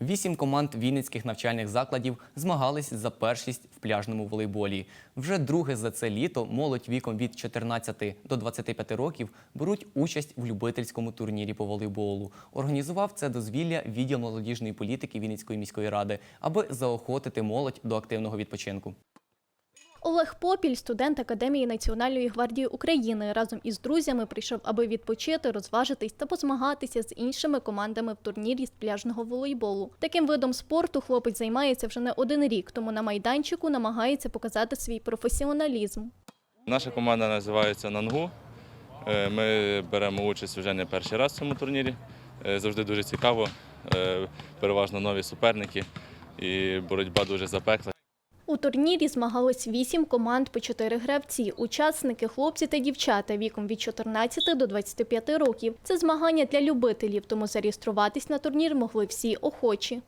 Вісім команд вінницьких навчальних закладів змагались за першість в пляжному волейболі. Вже друге за це літо молодь віком від 14 до 25 років беруть участь в любительському турнірі по волейболу. Організував це дозвілля відділ молодіжної політики Вінницької міської ради, аби заохотити молодь до активного відпочинку. Олег Попіль, студент Академії Національної гвардії України, разом із друзями прийшов, аби відпочити, розважитись та позмагатися з іншими командами в турнірі з пляжного волейболу. Таким видом спорту хлопець займається вже не один рік, тому на майданчику намагається показати свій професіоналізм. Наша команда називається Нангу. Е, Ми беремо участь вже не перший раз в цьому турнірі. Е, Завжди дуже цікаво. Е, Переважно нові суперники і боротьба дуже запекла. У турнірі змагалось вісім команд по чотири гравці. Учасники хлопці та дівчата віком від 14 до 25 років. Це змагання для любителів, тому зареєструватись на турнір могли всі охочі.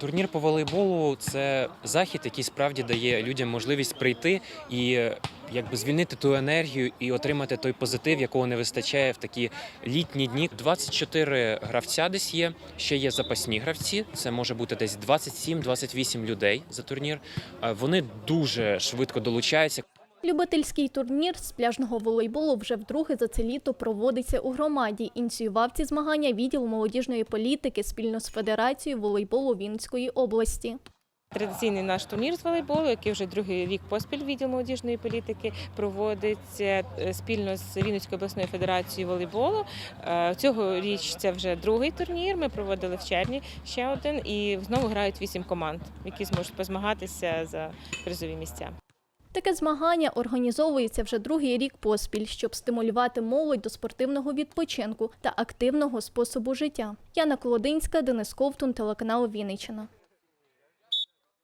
Турнір по волейболу це захід, який справді дає людям можливість прийти і якби звільнити ту енергію і отримати той позитив, якого не вистачає в такі літні дні. 24 гравця десь є. Ще є запасні гравці. Це може бути десь 27-28 людей за турнір. Вони дуже швидко долучаються. Любительський турнір з пляжного волейболу вже вдруге за це літо проводиться у громаді. Ініціював ці змагання відділ молодіжної політики спільно з Федерацією волейболу Вінницької області. Традиційний наш турнір з волейболу, який вже другий рік поспіль відділ молодіжної політики проводиться е, спільно з Вінницькою обласною федерацією волейболу. Е, Цього річ це вже другий турнір. Ми проводили в червні ще один, і знову грають вісім команд, які зможуть позмагатися за призові місця. Таке змагання організовується вже другий рік поспіль, щоб стимулювати молодь до спортивного відпочинку та активного способу життя. Яна Колодинська, Денис Ковтун, телеканал Вінниччина.